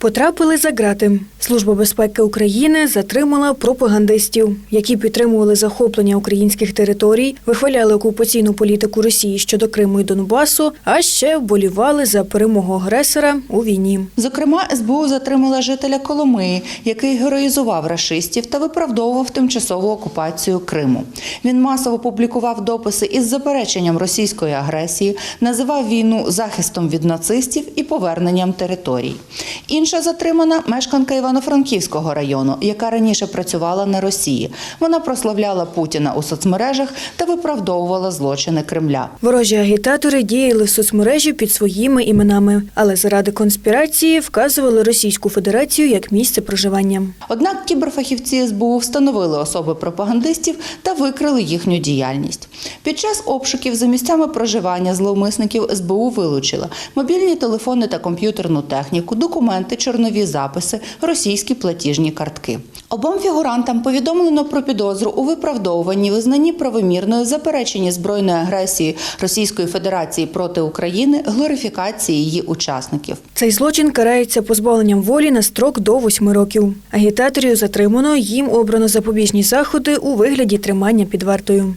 Потрапили за грати. Служба безпеки України затримала пропагандистів, які підтримували захоплення українських територій, вихваляли окупаційну політику Росії щодо Криму і Донбасу, а ще вболівали за перемогу агресора у війні. Зокрема, СБУ затримала жителя Коломиї, який героїзував рашистів та виправдовував тимчасову окупацію Криму. Він масово публікував дописи із запереченням російської агресії, називав війну захистом від нацистів і поверненням територій. Інша затримана мешканка Івано-Франківського району, яка раніше працювала на Росії. Вона прославляла Путіна у соцмережах та виправдовувала злочини Кремля. Ворожі агітатори діяли в соцмережі під своїми іменами, але заради конспірації вказували Російську Федерацію як місце проживання. Однак кіберфахівці СБУ встановили особи пропагандистів та викрили їхню діяльність. Під час обшуків за місцями проживання зловмисників СБУ вилучила мобільні телефони та комп'ютерну техніку, документи, чорнові записи, російські платіжні картки. Обом фігурантам повідомлено про підозру у виправдовуванні, визнанні правомірною, запереченні збройної агресії Російської Федерації проти України, глорифікації її учасників. Цей злочин карається позбавленням волі на строк до восьми років. Агітаторів затримано, їм обрано запобіжні заходи у вигляді тримання під вартою.